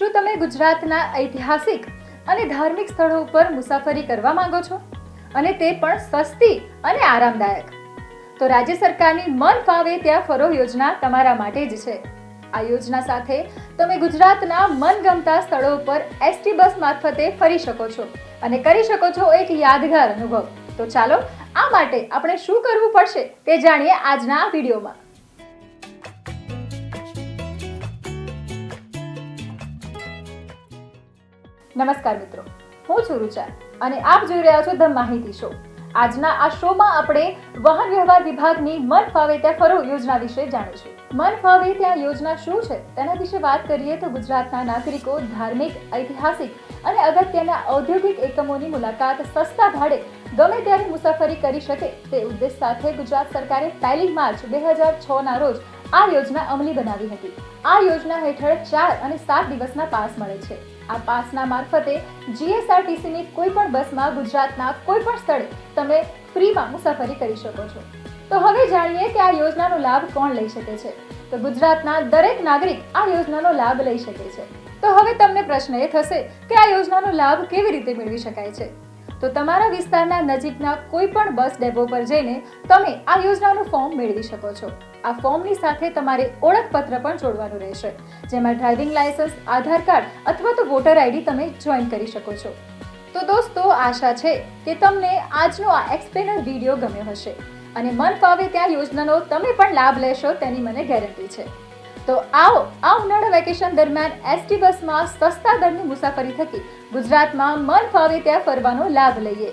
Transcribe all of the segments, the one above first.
તમે ગુજરાતના ઐતિહાસિક અને ધાર્મિક સ્થળો ઉપર મુસાફરી કરવા માંગો છો? અને તે પણ સસ્તી અને આરામદાયક. તો રાજ્ય સરકારની મન ફાવે ત્યાં ફરો યોજના તમારા માટે જ છે. આ યોજના સાથે તમે ગુજરાતના મનગમતા સ્થળો ઉપર એસટી બસ મારફતે ફરી શકો છો અને કરી શકો છો એક યાદગાર અનુભવ. તો ચાલો, આ માટે આપણે શું કરવું પડશે તે જાણીએ આજના વિડીયોમાં. નમસ્કાર મિત્રો. હું છું રૂચા અને આપ જોઈ રહ્યા છો ધ માહિતી શો. આજના આ શોમાં આપણે વાહન વ્યવહાર વિભાગની મન ફાવે ત્યાં ફરો યોજના વિશે જાણીશું. મન ફાવે ત્યાં યોજના શું છે? તેના વિશે વાત કરીએ તો ગુજરાતના નાગરિકો ધાર્મિક, ઐતિહાસિક અને અગત્યના ઔદ્યોગિક એકમોની મુલાકાત સસ્તા ભાડે ગમે ત્યારે મુસાફરી કરી શકે તે ઉદ્દેશ સાથે ગુજરાત સરકારે પહેલી માર્ચ બે હજાર છના રોજ આ યોજના અમલી બનાવી હતી. આ યોજના હેઠળ ચાર અને સાત દિવસના પાસ મળે છે. આ પાસના મારફતે જીએસઆરટીસીની કોઈ પણ બસમાં ગુજરાતના કોઈ પણ સ્થળે તમે ફ્રીમાં મુસાફરી કરી શકો છો. તો હવે જાણીએ કે આ યોજનાનો લાભ કોણ લઈ શકે છે. તો ગુજરાતના દરેક નાગરિક આ યોજનાનો લાભ લઈ શકે છે. તો હવે તમને પ્રશ્ન એ થશે કે આ યોજનાનો લાભ કેવી રીતે મેળવી શકાય છે? તો તમારા વિસ્તારના નજીકના કોઈ પણ બસ ડેપો પર જઈને તમે આ યોજનાનું ફોર્મ મેળવી શકો છો. આ ફોર્મની સાથે તમારે ઓળખપત્ર પણ જોડવાનું રહેશે, જેમાં ડ્રાઇવિંગ લાયસન્સ આધાર કાર્ડ અથવા તો વોટર આઈડી તમે જોઈન કરી શકો છો. તો દોસ્તો, આશા છે કે તમને આજનો આ એક્સપ્લેનર વીડિયો ગમ્યો હશે અને મન ફાવે ત્યાં યોજનાનો તમે પણ લાભ લેશો તેની મને ગેરંટી છે. તો આવો આ ઉનાળા વેકેશન દરમિયાન એસટી બસમાં સસ્તા દરની મુસાફરી થકી ગુજરાતમાં મન ફાવે ત્યાં ફરવાનો લાભ લઈએ.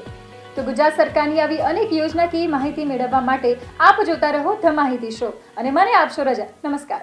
તો ગુજરાત સરકારની આવી અનેક યોજનાકીય માહિતી મેળવવા માટે આપ જોતા રહો ધ માહિતી શો. અને મને આપશો રજા. નમસ્કાર.